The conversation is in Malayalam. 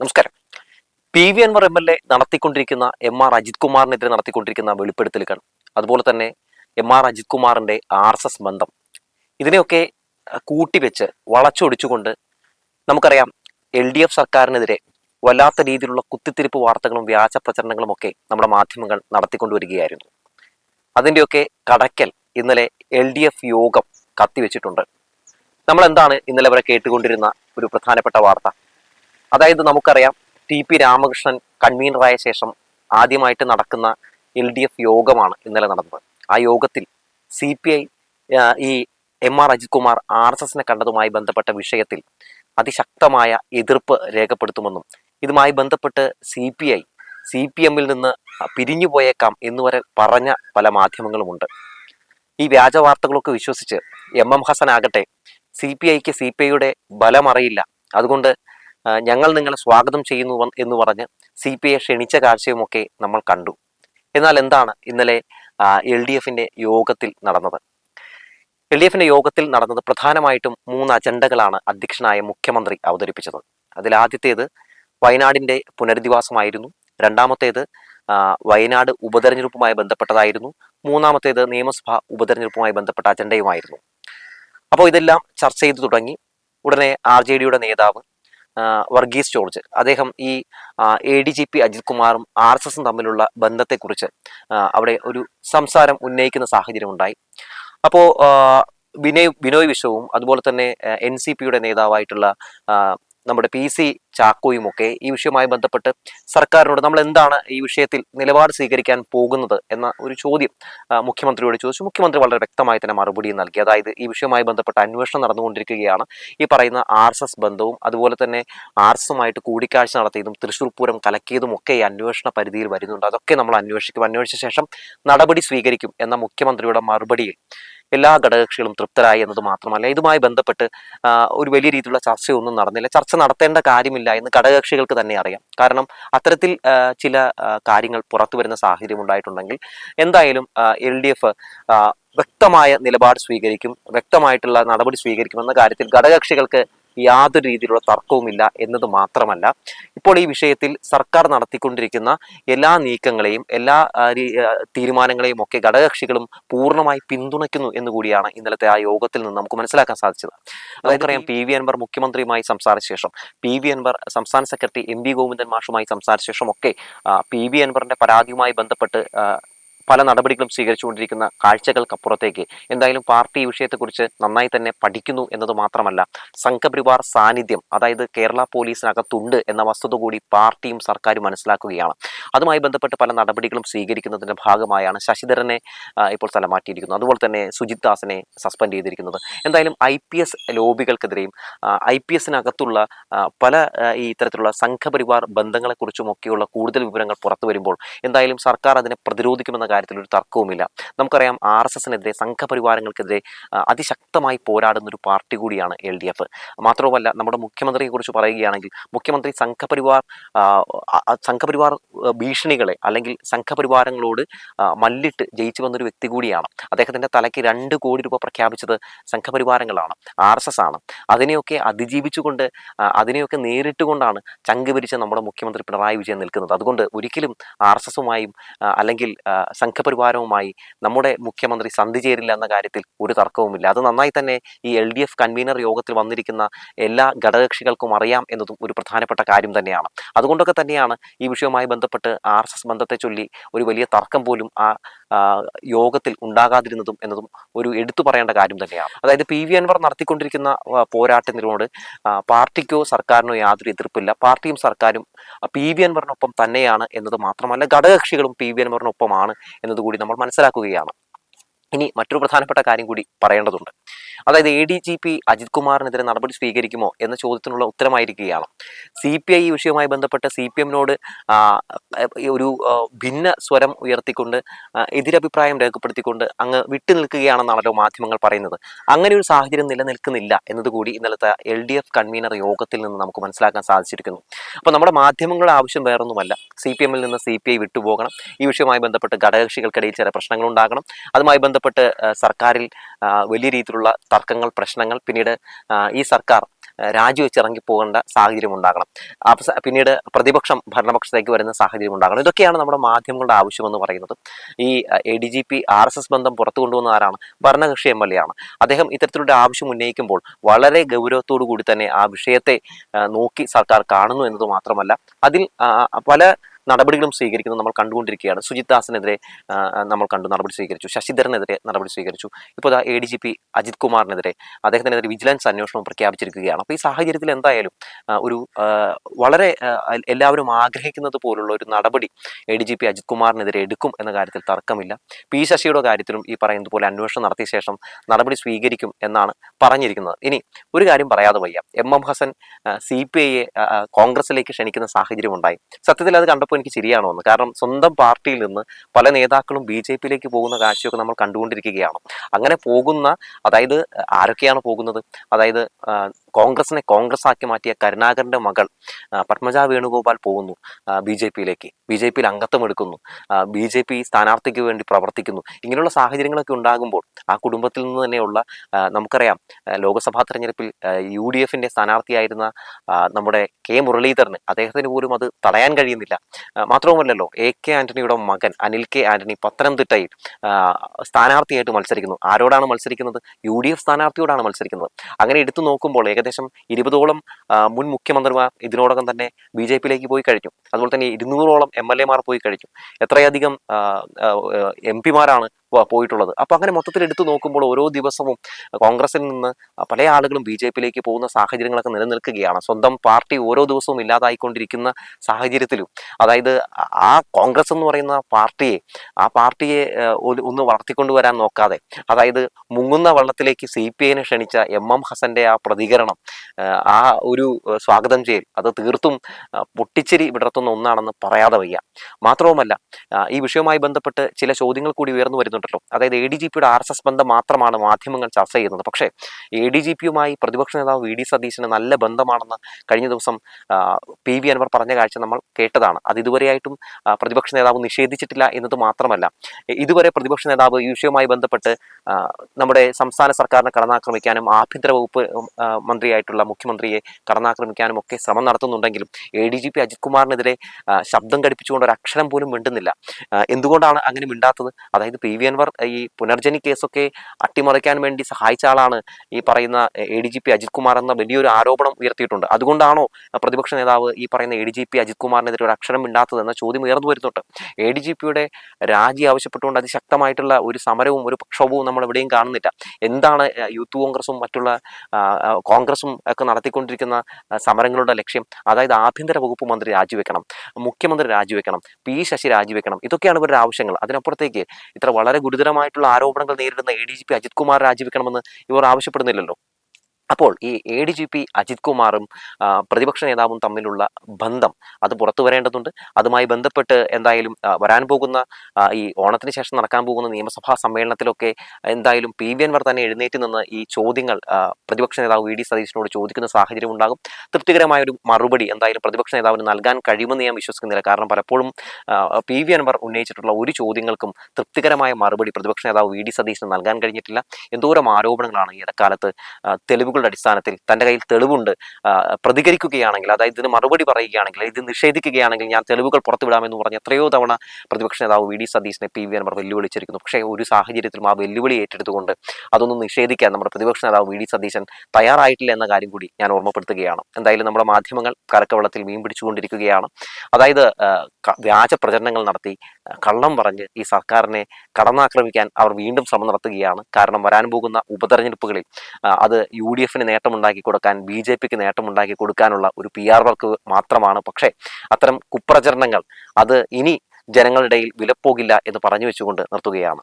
നമസ്കാരം. P V Anvar M L A നടത്തിക്കൊണ്ടിരിക്കുന്ന എം ആർ അജിത് കുമാറിനെതിരെ നടത്തിക്കൊണ്ടിരിക്കുന്ന വെളിപ്പെടുത്തലുകൾ. അതുപോലെ തന്നെ എം ആർ അജിത് കുമാറിന്റെ ആർ എസ് എസ് ബന്ധം. ഇതിനെയൊക്കെ കൂട്ടിവെച്ച് വളച്ചൊടിച്ചുകൊണ്ട് നമുക്കറിയാം എൽ ഡി എഫ് സർക്കാരിനെതിരെ വല്ലാത്ത രീതിയിലുള്ള കുത്തിത്തിരിപ്പ് വാർത്തകളും വ്യാജ പ്രചരണങ്ങളും ഒക്കെ നമ്മുടെ മാധ്യമങ്ങൾ നടത്തിക്കൊണ്ടുവരികയായിരുന്നു. അതിന്റെയൊക്കെ കടക്കൽ ഇന്നലെ എൽ ഡി എഫ് യോഗം കത്തിവെച്ചിട്ടുണ്ട്. നമ്മൾ എന്താണ് ഇന്നലെ വരെ കേട്ടുകൊണ്ടിരുന്ന ഒരു പ്രധാനപ്പെട്ട വാർത്ത? അതായത് നമുക്കറിയാം ടി പി രാമകൃഷ്ണൻ കൺവീനറായ ശേഷം ആദ്യമായിട്ട് നടക്കുന്ന എൽ ഡി എഫ് യോഗമാണ് ഇന്നലെ നടന്നത്. ആ യോഗത്തിൽ സി പി ഐ ഈ M R Ajith Kumar R S എസിനെ കണ്ടതുമായി ബന്ധപ്പെട്ട വിഷയത്തിൽ അതിശക്തമായ എതിർപ്പ് രേഖപ്പെടുത്തുമെന്നും ഇതുമായി ബന്ധപ്പെട്ട് C P I C P എമ്മിൽ നിന്ന് പിരിഞ്ഞു പോയേക്കാം എന്നുവരെ പറഞ്ഞ പല മാധ്യമങ്ങളുമുണ്ട്. ഈ വ്യാജ വാർത്തകളൊക്കെ വിശ്വസിച്ച് എം എം ഹസൻ ആകട്ടെ സി പി ഐക്ക് സി പി ഐയുടെ ബലമറിയില്ല. അതുകൊണ്ട് ഞങ്ങൾ നിങ്ങളെ സ്വാഗതം ചെയ്യുന്നു എന്ന് പറഞ്ഞ് സി പി ഐ ക്ഷണിച്ച കാഴ്ചയുമൊക്കെ നമ്മൾ കണ്ടു. എന്നാൽ എന്താണ് ഇന്നലെ എൽ ഡി എഫിന്റെ യോഗത്തിൽ നടന്നത്? എൽ ഡി എഫിന്റെ യോഗത്തിൽ നടന്നത് പ്രധാനമായിട്ടും മൂന്ന് അജണ്ടകളാണ് അധ്യക്ഷനായ മുഖ്യമന്ത്രി അവതരിപ്പിച്ചത്. അതിൽ ആദ്യത്തേത് വയനാടിന്റെ പുനരധിവാസമായിരുന്നു. രണ്ടാമത്തേത് വയനാട് ഉപതെരഞ്ഞെടുപ്പുമായി ബന്ധപ്പെട്ടതായിരുന്നു. മൂന്നാമത്തേത് നിയമസഭാ ഉപതെരഞ്ഞെടുപ്പുമായി ബന്ധപ്പെട്ട അജണ്ടയുമായിരുന്നു. അപ്പോൾ ഇതെല്ലാം ചർച്ച ചെയ്തു തുടങ്ങി. ഉടനെ ആർ ജെ ഡിയുടെ നേതാവ് വർഗീസ് ജോർജ്. അദ്ദേഹം ഈ A D G P Ajith കുമാറും ആർ എസ് എസും തമ്മിലുള്ള ബന്ധത്തെക്കുറിച്ച് അവിടെ ഒരു സംസാരം ഉന്നയിക്കുന്ന സാഹചര്യം ഉണ്ടായി അപ്പോൾ വിനയ് വിനോയ് വിശ്വവും അതുപോലെ തന്നെ എൻ സി പിയുടെ നേതാവായിട്ടുള്ള നമ്മുടെ പി സി ചാക്കോയും ഒക്കെ ഈ വിഷയവുമായി ബന്ധപ്പെട്ട് സർക്കാരിനോട് നമ്മൾ എന്താണ് ഈ വിഷയത്തിൽ നിലപാട് സ്വീകരിക്കാൻ പോകുന്നത് എന്ന ഒരു ചോദ്യം മുഖ്യമന്ത്രിയോട് ചോദിച്ചു. മുഖ്യമന്ത്രി വളരെ വ്യക്തമായി തന്നെ മറുപടി നൽകി. അതായത് ഈ വിഷയവുമായി ബന്ധപ്പെട്ട് അന്വേഷണം നടന്നുകൊണ്ടിരിക്കുകയാണ്. ഈ പറയുന്ന ആർ എസ് എസ് ബന്ധവും അതുപോലെ തന്നെ ആർ എസ് എസുമായിട്ട് കൂടിക്കാഴ്ച നടത്തിയതും തൃശ്ശൂർ പൂരം കലക്കിയതും ഒക്കെ ഈ അന്വേഷണ പരിധിയിൽ വരുന്നുണ്ട്. അതൊക്കെ നമ്മൾ അന്വേഷിക്കും. അന്വേഷിച്ച ശേഷം നടപടി സ്വീകരിക്കും എന്ന മുഖ്യമന്ത്രിയുടെ മറുപടിയിൽ എല്ലാ ഘടകകക്ഷികളും തൃപ്തരായി എന്നത് മാത്രമല്ല ഇതുമായി ബന്ധപ്പെട്ട് ഒരു വലിയ രീതിയിലുള്ള ചർച്ചയൊന്നും നടന്നില്ല. ചർച്ച നടത്തേണ്ട കാര്യമില്ല എന്ന് ഘടകകക്ഷികൾക്ക് തന്നെ അറിയാം. കാരണം അത്തരത്തിൽ ചില കാര്യങ്ങൾ പുറത്തു വരുന്ന സാഹചര്യം ഉണ്ടായിട്ടുണ്ടെങ്കിൽ എന്തായാലും എൽ ഡി എഫ് വ്യക്തമായ നിലപാട് സ്വീകരിക്കും വ്യക്തമായിട്ടുള്ള നടപടി സ്വീകരിക്കുമെന്ന കാര്യത്തിൽ ഘടകകക്ഷികൾക്ക് യാതൊരു രീതിയിലുള്ള തർക്കവുമില്ല എന്നത് മാത്രമല്ല. ഇപ്പോൾ ഈ വിഷയത്തിൽ സർക്കാർ നടത്തിക്കൊണ്ടിരിക്കുന്ന എല്ലാ നീക്കങ്ങളെയും എല്ലാ തീരുമാനങ്ങളെയും ഒക്കെ ഘടകകക്ഷികളും പൂർണമായി പിന്തുണയ്ക്കുന്നു എന്ന് കൂടിയാണ് ഇന്നലത്തെ ആ യോഗത്തിൽ നിന്ന് നമുക്ക് മനസ്സിലാക്കാൻ സാധിച്ചത്. അതായത് അറിയാം പി വി അൻവർ മുഖ്യമന്ത്രിയുമായി സംസാരിച്ച ശേഷം പി വി അൻവർ സംസ്ഥാന സെക്രട്ടറി എം വി ഗോവിന്ദൻ മാഷുമായി സംസാരിച്ച ശേഷം ഒക്കെ പി വി അൻവറിന്റെ പരാതിയുമായി ബന്ധപ്പെട്ട് പല നടപടികളും സ്വീകരിച്ചുകൊണ്ടിരിക്കുന്ന കാഴ്ചകൾക്കപ്പുറത്തേക്ക് എന്തായാലും പാർട്ടി ഈ വിഷയത്തെക്കുറിച്ച് നന്നായി തന്നെ പഠിക്കുന്നു എന്നത് മാത്രമല്ല സംഘപരിവാർ സാന്നിധ്യം അതായത് കേരള പോലീസിനകത്തുണ്ട് എന്ന വസ്തുത കൂടി പാർട്ടിയും സർക്കാരും മനസ്സിലാക്കുകയാണ്. അതുമായി ബന്ധപ്പെട്ട് പല നടപടികളും സ്വീകരിക്കുന്നതിന്റെ ഭാഗമായാണ് ശശിധരനെ ഇപ്പോൾ സ്ഥലം മാറ്റിയിരിക്കുന്നത് അതുപോലെ തന്നെ സുജിത് ദാസിനെ സസ്പെൻഡ് ചെയ്തിരിക്കുന്നത്. എന്തായാലും ഐ പി എസ് ലോബികൾക്കെതിരെയും ഐ പി എസിനകത്തുള്ള പല ഈ ഇത്തരത്തിലുള്ള സംഘപരിവാർ ബന്ധങ്ങളെക്കുറിച്ചുമൊക്കെയുള്ള കൂടുതൽ വിവരങ്ങൾ പുറത്തു വരുമ്പോൾ എന്തായാലും സർക്കാർ അതിനെ പ്രതിരോധിക്കുമെന്ന കാര്യത്തിൽ ഒരു തർക്കവുമില്ല. നമുക്കറിയാം ആർ എസ് എസിനെതിരെ സംഘപരിവാരങ്ങൾക്കെതിരെ അതിശക്തമായി പോരാടുന്ന ഒരു പാർട്ടി കൂടിയാണ് എൽ ഡി എഫ്. മാത്രവുമല്ല നമ്മുടെ മുഖ്യമന്ത്രിയെ കുറിച്ച് പറയുകയാണെങ്കിൽ മുഖ്യമന്ത്രി സംഘപരിവാർ സംഘപരിവാർ ഭീഷണികളെ അല്ലെങ്കിൽ സംഘപരിവാരങ്ങളോട് മല്ലിട്ട് ജയിച്ചു വന്നൊരു വ്യക്തി കൂടിയാണ്. അദ്ദേഹത്തിന്റെ തലയ്ക്ക് രണ്ട് കോടി രൂപ പ്രഖ്യാപിച്ചത് സംഘപരിവാരങ്ങളാണ് ആർ എസ് എസ് ആണ്. അതിനെയൊക്കെ അതിജീവിച്ചുകൊണ്ട് അതിനെയൊക്കെ നേരിട്ടുകൊണ്ടാണ് ചങ്ക് പിരിച്ച നമ്മുടെ മുഖ്യമന്ത്രി പിണറായി വിജയൻ നിൽക്കുന്നത്. അതുകൊണ്ട് ഒരിക്കലും ആർ എസ് എസുമായും അല്ലെങ്കിൽ സംഘപരിവാരവുമായി നമ്മുടെ മുഖ്യമന്ത്രി സന്ധി ചേരില്ല എന്ന കാര്യത്തിൽ ഒരു തർക്കവുമില്ല. അത് നന്നായി തന്നെ ഈ എൽ ഡി എഫ് കൺവീനർ യോഗത്തിൽ വന്നിരിക്കുന്ന എല്ലാ ഘടകകക്ഷികൾക്കും അറിയാം എന്നതും ഒരു പ്രധാനപ്പെട്ട കാര്യം തന്നെയാണ്. അതുകൊണ്ടൊക്കെ തന്നെയാണ് ഈ വിഷയവുമായി ബന്ധപ്പെട്ട് ആർ എസ് എസ് ബന്ധത്തെ ചൊല്ലി ഒരു വലിയ തർക്കം പോലും ആ യോഗത്തിൽ ഉണ്ടാകാതിരുന്നതും എന്നതും ഒരു എടുത്തു പറയേണ്ട കാര്യം തന്നെയാണ്. അതായത് പി വി അൻവർ നടത്തിക്കൊണ്ടിരിക്കുന്ന പോരാട്ടത്തിനോട് പാർട്ടിക്കോ സർക്കാരിനോ യാതൊരു എതിർപ്പില്ല. പാർട്ടിയും സർക്കാരും പി വി അൻവറിനൊപ്പം തന്നെയാണ് എന്നത് മാത്രമല്ല ഘടകകക്ഷികളും പി വി അൻവറിനൊപ്പമാണ് എന്നതുകൂടി നമ്മൾ മനസ്സിലാക്കുകയാണ്. ഇനി മറ്റൊരു പ്രധാനപ്പെട്ട കാര്യം കൂടി പറയേണ്ടതുണ്ട്. അതായത് A D G P Ajith കുമാറിനെതിരെ നടപടി സ്വീകരിക്കുമോ എന്ന ചോദ്യത്തിനുള്ള ഉത്തരമായിരിക്കുകയാണ്. സി പി ഐ ഈ വിഷയവുമായി ബന്ധപ്പെട്ട് സി പി എമ്മിനോട് ഒരു ഭിന്ന സ്വരം ഉയർത്തിക്കൊണ്ട് എതിരഭിപ്രായം രേഖപ്പെടുത്തിക്കൊണ്ട് അങ്ങ് വിട്ടു നിൽക്കുകയാണെന്നാണല്ലോ മാധ്യമങ്ങൾ പറയുന്നത്. അങ്ങനെ ഒരു സാഹചര്യം നിലനിൽക്കുന്നില്ല എന്നതുകൂടി ഇന്നലത്തെ എൽ ഡി എഫ് കൺവീനർ യോഗത്തിൽ നിന്ന് നമുക്ക് മനസ്സിലാക്കാൻ സാധിച്ചിരിക്കുന്നു. അപ്പോൾ നമ്മുടെ മാധ്യമങ്ങളുടെ ആവശ്യം വേറൊന്നുമല്ല. സി പി എമ്മിൽ നിന്ന് സി പി ഐ വിട്ടുപോകണം. ഈ വിഷയവുമായി ബന്ധപ്പെട്ട് ഘടകകക്ഷികൾക്കിടയിൽ ചില പ്രശ്നങ്ങൾ ഉണ്ടാകണം അതുമായി ബന്ധപ്പെട്ട് ആ, സർക്കാരിൽ വലിയ രീതിയിലുള്ള തർക്കങ്ങൾ പ്രശ്നങ്ങൾ പിന്നീട് ഈ സർക്കാർ രാജിവെച്ചിറങ്ങി പോകേണ്ട സാഹചര്യം ഉണ്ടാകണം പിന്നീട് പ്രതിപക്ഷം ഭരണപക്ഷത്തേക്ക് വരുന്ന സാഹചര്യം ഉണ്ടാകണം ഇതൊക്കെയാണ് നമ്മുടെ മാധ്യമങ്ങളുടെ ആവശ്യമെന്ന് പറയുന്നത്. ഈ A D G P R S S ബന്ധം പുറത്തു കൊണ്ടുവന്ന ആരാണ്? ഭരണകക്ഷി എം എൽ എ ആണ്. അദ്ദേഹം ഇത്തരത്തിലുള്ള ആവശ്യം ഉന്നയിക്കുമ്പോൾ വളരെ ഗൗരവത്തോടു കൂടി തന്നെ ആ വിഷയത്തെ നോക്കി സർക്കാർ കാണുന്നു എന്നത് മാത്രമല്ല അതിൽ പല നടപടികളും സ്വീകരിക്കുന്നത് നമ്മൾ കണ്ടുകൊണ്ടിരിക്കുകയാണ്. സുജിത് ദാസിനെതിരെ നമ്മൾ കണ്ടു നടപടി സ്വീകരിച്ചു. ശശിധരനെതിരെ നടപടി സ്വീകരിച്ചു. ഇപ്പോൾ A D G P Ajith കുമാറിനെതിരെ അദ്ദേഹത്തിനെതിരെ വിജിലൻസ് അന്വേഷണം പ്രഖ്യാപിച്ചിരിക്കുകയാണ്. അപ്പോൾ ഈ സാഹചര്യത്തിൽ എന്തായാലും ഒരു വളരെ എല്ലാവരും ആഗ്രഹിക്കുന്നത് പോലുള്ള ഒരു നടപടി A D G P Ajith കുമാറിനെതിരെ എടുക്കും എന്ന കാര്യത്തിൽ തർക്കമില്ല. പി ശശിയുടെ കാര്യത്തിലും ഈ പറയുന്നത് പോലെ അന്വേഷണം നടത്തിയ ശേഷം നടപടി സ്വീകരിക്കും എന്നാണ് പറഞ്ഞിരിക്കുന്നത്. ഇനി ഒരു കാര്യം പറയാതെ വയ്യ. M M Hassan C P ഐയെ കോൺഗ്രസിലേക്ക് ക്ഷണിക്കുന്ന സാഹചര്യം ഉണ്ടായി. സത്യത്തിൽ അത് കണ്ടപ്പോൾ എനിക്ക് ശരിയാണോ എന്ന്. കാരണം സ്വന്തം പാർട്ടിയിൽ നിന്ന് പല നേതാക്കളും ബി ജെ പിയിലേക്ക് പോകുന്ന കാഴ്ചയൊക്കെ നമ്മൾ കണ്ടുകൊണ്ടിരിക്കുകയാണ്. അങ്ങനെ പോകുന്ന അതായത് ആരൊക്കെയാണ് പോകുന്നത്? അതായത് കോൺഗ്രസിനെ കോൺഗ്രസ് ആക്കി മാറ്റിയ കരുണാകരന്റെ മകൾ പത്മജ വേണുഗോപാൽ പോകുന്നു ബി ജെ പിയിലേക്ക്. ബി ജെ പിയിൽ അംഗത്വം എടുക്കുന്നു ബി ജെ പി സ്ഥാനാർത്ഥിക്ക് വേണ്ടി പ്രവർത്തിക്കുന്നു. ഇങ്ങനെയുള്ള സാഹചര്യങ്ങളൊക്കെ ഉണ്ടാകുമ്പോൾ ആ കുടുംബത്തിൽ നിന്ന് തന്നെയുള്ള നമുക്കറിയാം ലോക്സഭാ തെരഞ്ഞെടുപ്പിൽ യു ഡി എഫിന്റെ സ്ഥാനാർത്ഥിയായിരുന്ന നമ്മുടെ കെ മുരളീധരന് അദ്ദേഹത്തിന് പോലും അത് തടയാൻ കഴിയുന്നില്ല. മാത്രവുമല്ലല്ലോ എ കെ ആന്റണിയുടെ മകൻ അനിൽ കെ ആന്റണി പത്തനംതിട്ടയിൽ സ്ഥാനാർത്ഥിയായിട്ട് മത്സരിക്കുന്നു. ആരോടാണ് മത്സരിക്കുന്നത്? യു ഡി എഫ് സ്ഥാനാർത്ഥിയോടാണ് മത്സരിക്കുന്നത്. അങ്ങനെ എടുത്തു നോക്കുമ്പോൾ ഏകദേശം ഇരുപതോളം മുൻ മുഖ്യമന്ത്രിമാർ ഇതിനോടകം തന്നെ ബി ജെ പിയിലേക്ക് പോയി കഴിഞ്ഞു. അതുപോലെ തന്നെ ഇരുന്നൂറോളം എം എൽ എമാർ പോയി കഴിഞ്ഞു. എത്രയധികം എം പിമാരാണ് പോയിട്ടുള്ളത്. അപ്പോൾ അങ്ങനെ മൊത്തത്തിൽ എടുത്തു നോക്കുമ്പോൾ ഓരോ ദിവസവും കോൺഗ്രസിൽ നിന്ന് പല ആളുകളും ബി ജെ പിയിലേക്ക് പോകുന്ന സാഹചര്യങ്ങളൊക്കെ നിലനിൽക്കുകയാണ്. സ്വന്തം പാർട്ടി ഓരോ ദിവസവും ഇല്ലാതായിക്കൊണ്ടിരിക്കുന്ന സാഹചര്യത്തിലും. അതായത് ആ കോൺഗ്രസ് എന്ന് പറയുന്ന പാർട്ടിയെ ആ പാർട്ടിയെ ഒന്ന് വളർത്തിക്കൊണ്ടുവരാൻ നോക്കാതെ അതായത് മുങ്ങുന്ന വള്ളത്തിലേക്ക് സി പി ഐനെ ക്ഷണിച്ച എം എം ഹസന്റെ ആ പ്രതികരണം ആ, ഒരു സ്വാഗതം ചെയ്യൽ അത് തീർത്തും പൊട്ടിച്ചിരി വിടർത്തുന്ന ഒന്നാണെന്ന് പറയാതെ വയ്യ. മാത്രവുമല്ല ഈ വിഷയവുമായി ബന്ധപ്പെട്ട് ചില ചോദ്യങ്ങൾ കൂടി ഉയർന്നു വരുന്നുണ്ടല്ലോ അതായത് എ ഡി ജി പിയുടെ ആർ എസ് എസ് ബന്ധം മാത്രമാണ് മാധ്യമങ്ങൾ ചർച്ച ചെയ്യുന്നത്. പക്ഷേ എ ഡി ജി പിയുമായി പ്രതിപക്ഷ നേതാവ് വി ഡി സതീശന് നല്ല ബന്ധമാണെന്ന് കഴിഞ്ഞ ദിവസം പി വി അൻവർ പറഞ്ഞ കാഴ്ച നമ്മൾ കേട്ടതാണ്. അത് ഇതുവരെയായിട്ടും പ്രതിപക്ഷ നേതാവ് നിഷേധിച്ചിട്ടില്ല എന്നത് മാത്രമല്ല ഇതുവരെ പ്രതിപക്ഷ നേതാവ് ഈ വിഷയവുമായി ബന്ധപ്പെട്ട് നമ്മുടെ സംസ്ഥാന സർക്കാരിനെ കടന്നാക്രമിക്കാനും ആഭ്യന്തര വകുപ്പ് മന്ത്രിയായിട്ടുള്ള മുഖ്യമന്ത്രിയെ കടന്നാക്രമിക്കാനും ഒക്കെ ശ്രമം നടത്തുന്നുണ്ടെങ്കിലും A D G P Ajith കുമാറിനെതിരെ ശബ്ദം ഘടിപ്പിച്ചുകൊണ്ട് ഒരു അക്ഷരം പോലും മിണ്ടുന്നില്ല. എന്തുകൊണ്ടാണ് അങ്ങനെ മിണ്ടാത്തത്? അതായത് പി വി അൻവർ ഈ പുനർജനി കേസൊക്കെ അട്ടിമറിക്കാൻ വേണ്ടി സഹായിച്ച ആളാണ് ഈ പറയുന്ന A D G P Ajith Kumar എന്ന വലിയൊരു ആരോപണം ഉയർത്തിയിട്ടുണ്ട്. അതുകൊണ്ടാണോ പ്രതിപക്ഷ നേതാവ് ഈ പറയുന്ന A D G P Ajith കുമാറിനെതിരെ ഒരു അക്ഷരം ഇല്ലാത്തത് എന്ന ചോദ്യം ഉയർന്നു വരുന്നുണ്ട്. എ ഡി ജി പിയുടെ രാജി ആവശ്യപ്പെട്ടുകൊണ്ട് അതിശക്തമായിട്ടുള്ള ഒരു സമരവും ഒരു പ്രക്ഷോഭവും നമ്മൾ എവിടെയും കാണുന്നില്ല. എന്താണ് യൂത്ത് കോൺഗ്രസും മറ്റുള്ള കോൺഗ്രസും ഒക്കെ നടത്തിക്കൊണ്ടിരിക്കുന്ന സമരങ്ങളുടെ ലക്ഷ്യം? അതായത് ആഭ്യന്തര വകുപ്പ് മന്ത്രി രാജിവെക്കണം മുഖ്യമന്ത്രി രാജിവെക്കണം പി ശശി രാജിവെക്കണം ഇതൊക്കെയാണ് ഇവരുടെ ആവശ്യങ്ങൾ. അതിനപ്പുറത്തേക്ക് ഇത്ര വളരെ ഗുരുതരമായിട്ടുള്ള ആരോപണങ്ങൾ നേരിടുന്ന A D G P Ajith Kumar രാജിവെക്കണമെന്ന് ഇവർ ആവശ്യപ്പെടുന്നില്ലല്ലോ. അപ്പോൾ ഈ A D G P Ajith കുമാറും പ്രതിപക്ഷ നേതാവും തമ്മിലുള്ള ബന്ധം അത് പുറത്തു വരേണ്ടതുണ്ട്. അതുമായി ബന്ധപ്പെട്ട് എന്തായാലും വരാൻ പോകുന്ന ഈ ഓണത്തിന് ശേഷം നടക്കാൻ പോകുന്ന നിയമസഭാ സമ്മേളനത്തിലൊക്കെ എന്തായാലും പി വി അൻവർ തന്നെ എഴുന്നേറ്റ് നിന്ന് ഈ ചോദ്യങ്ങൾ പ്രതിപക്ഷ നേതാവ് വി ഡി സതീശനോട് ചോദിക്കുന്ന സാഹചര്യം ഉണ്ടാകും. തൃപ്തികരമായ ഒരു മറുപടി എന്തായാലും പ്രതിപക്ഷ നേതാവിന് നൽകാൻ കഴിയുമെന്ന് ഞാൻ വിശ്വസിക്കുന്നില്ല. കാരണം പലപ്പോഴും പി വി അൻവർ ഉന്നയിച്ചിട്ടുള്ള ഒരു ചോദ്യങ്ങൾക്കും തൃപ്തികരമായ മറുപടി പ്രതിപക്ഷ നേതാവ് വി ഡി സതീശന് നൽകാൻ കഴിഞ്ഞിട്ടില്ല. എന്തോരം ആരോപണങ്ങളാണ് ഈ ഇടക്കാലത്ത് ആ, തെളിവുകളുടെ അടിസ്ഥാനത്തിൽ തന്റെ കയ്യിൽ തെളിവുണ്ട്. പ്രതികരിക്കുകയാണെങ്കിൽ അതായത് ഇതിന് മറുപടി പറയുകയാണെങ്കിൽ ഇത് നിഷേധിക്കുകയാണെങ്കിൽ ഞാൻ തെളിവുകൾ പുറത്തു വിടാമെന്ന് പറഞ്ഞ് എത്രയോ തവണ പ്രതിപക്ഷ നേതാവ് വി ഡി സതീശനെ പി വി അൻവർ വെല്ലുവിളിച്ചിരിക്കുന്നു. പക്ഷേ ഒരു സാഹചര്യത്തിലും ആ വെല്ലുവിളി ഏറ്റെടുത്തുകൊണ്ട് അതൊന്നും നിഷേധിക്കാൻ നമ്മുടെ പ്രതിപക്ഷ നേതാവ് വി ഡി സതീശൻ തയ്യാറായിട്ടില്ല എന്ന കാര്യം കൂടി ഞാൻ ഓർമ്മപ്പെടുത്തുകയാണ്. എന്തായാലും നമ്മുടെ മാധ്യമങ്ങൾ കരക്കവളത്തിൽ മീൻ പിടിച്ചുകൊണ്ടിരിക്കുകയാണ്. അതായത് വ്യാജ പ്രചരണങ്ങൾ നടത്തി കള്ളം പറഞ്ഞ് ഈ സർക്കാരിനെ കടന്നാക്രമിക്കാൻ അവർ വീണ്ടും ശ്രമം നടത്തുകയാണ്. കാരണം വരാൻ പോകുന്ന ഉപതെരഞ്ഞെടുപ്പുകളിൽ അത് യു ഡി എഫിന് നേട്ടമുണ്ടാക്കി കൊടുക്കാൻ ബി ജെ പിക്ക് നേട്ടമുണ്ടാക്കി കൊടുക്കാനുള്ള ഒരു പി ആർ വർക്ക് മാത്രമാണ്. പക്ഷേ അത്തരം കുപ്രചരണങ്ങൾ അത് ഇനി ജനങ്ങളുടെ ഇടയിൽ വിലപ്പോകില്ല എന്ന് പറഞ്ഞു വെച്ചുകൊണ്ട് നിർത്തുകയാണ്.